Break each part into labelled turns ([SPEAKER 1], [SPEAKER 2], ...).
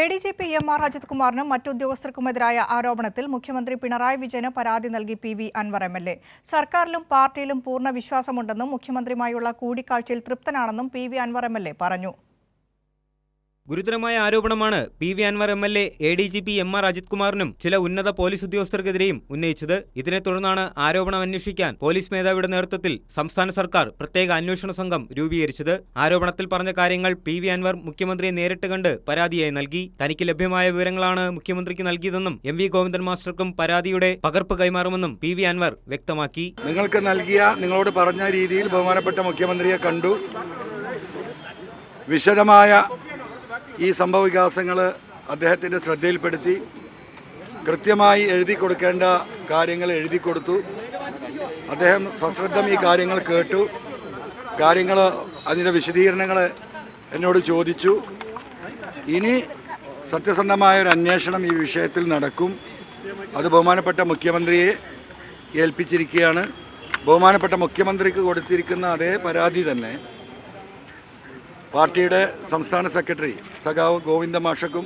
[SPEAKER 1] A D G P M R Ajith കുമാറിനും മറ്റുദ്യോഗസ്ഥർക്കുമെതിരായ ആരോപണത്തിൽ മുഖ്യമന്ത്രി പിണറായി വിജയന് പരാതി നൽകി P V Anvar M L A. സർക്കാരിലും പാർട്ടിയിലും പൂർണ വിശ്വാസമുണ്ടെന്നും മുഖ്യമന്ത്രിയുമായുള്ള കൂടിക്കാഴ്ചയിൽ തൃപ്തനാണെന്നും P V Anvar M L A പറഞ്ഞു.
[SPEAKER 2] ഗുരുതരമായ ആരോപണമാണ് P V Anvar M L A A D G P M R Ajith കുമാറിനും ചില ഉന്നത പോലീസ് ഉദ്യോഗസ്ഥർക്കെതിരെയും ഉന്നയിച്ചത്. ഇതിനെ തുടർന്നാണ് ആരോപണം അന്വേഷിക്കാൻ പോലീസ് മേധാവിയുടെ നേതൃത്വത്തിൽ സംസ്ഥാന സർക്കാർ പ്രത്യേക അന്വേഷണ സംഘം രൂപീകരിച്ചത്. ആരോപണത്തിൽ പറഞ്ഞ കാര്യങ്ങൾ പി വി അൻവർ മുഖ്യമന്ത്രിയെ നേരിട്ട് കണ്ട് പരാതിയായി നൽകി. തനിക്ക് ലഭ്യമായ വിവരങ്ങളാണ് മുഖ്യമന്ത്രിക്ക് നൽകിയതെന്നും എം വി ഗോവിന്ദൻ മാസ്റ്റർക്കും പരാതിയുടെ പകർപ്പ് കൈമാറുമെന്നും പി വി അൻവർ വ്യക്തമാക്കി.
[SPEAKER 3] നിങ്ങൾക്ക് നൽകിയ നിങ്ങളോട് പറഞ്ഞ രീതിയിൽ ബഹുമാനപ്പെട്ട മുഖ്യമന്ത്രിയെ കണ്ടു. വിശദമായ ഈ സംഭവ വികാസങ്ങൾ അദ്ദേഹത്തിന്റെ ശ്രദ്ധയിൽപ്പെടുത്തി കൃത്യമായി എഴുതി കൊടുക്കേണ്ട കാര്യങ്ങൾ എഴുതി കൊടുത്തു. അദ്ദേഹം സശ്രദ്ധം ഈ കാര്യങ്ങൾ കേട്ടു. കാര്യങ്ങൾ അതിന്റെ വിശദീകരണങ്ങൾ എന്നോട് ചോദിച്ചു. ഇനി സത്യസന്ധമായ ഒരു അന്വേഷണം ഈ വിഷയത്തിൽ നടക്കും. അത് ബഹുമാനപ്പെട്ട മുഖ്യമന്ത്രിയെ ഏൽപ്പിച്ചിരിക്കുകയാണ്. ബഹുമാനപ്പെട്ട മുഖ്യമന്ത്രിക്ക് കൊടുത്തിരിക്കുന്ന അതേ പരാതി തന്നെ പാർട്ടിയുടെ സംസ്ഥാന സെക്രട്ടറി സഖാവ് ഗോവിന്ദ മാഷക്കും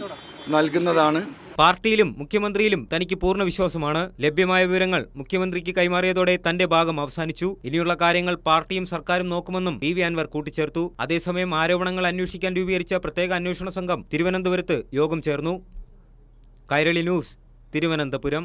[SPEAKER 3] നൽകുന്നതാണ്.
[SPEAKER 2] പാർട്ടിയിലും മുഖ്യമന്ത്രിയിലും തനിക്ക് പൂർണ വിശ്വാസമാണ്. ലഭ്യമായ വിവരങ്ങൾ മുഖ്യമന്ത്രിക്ക് കൈമാറിയതോടെ തന്റെ ഭാഗം അവസാനിച്ചു. ഇനിയുള്ള കാര്യങ്ങൾ പാർട്ടിയും സർക്കാരും നോക്കുമെന്നും പി വി അൻവർ കൂട്ടിച്ചേർത്തു. അതേസമയം ആരോപണങ്ങൾ അന്വേഷിക്കാൻ രൂപീകരിച്ച പ്രത്യേക അന്വേഷണ സംഘം തിരുവനന്തപുരത്ത് യോഗം ചേർന്നു. കൈരളി ന്യൂസ് തിരുവനന്തപുരം.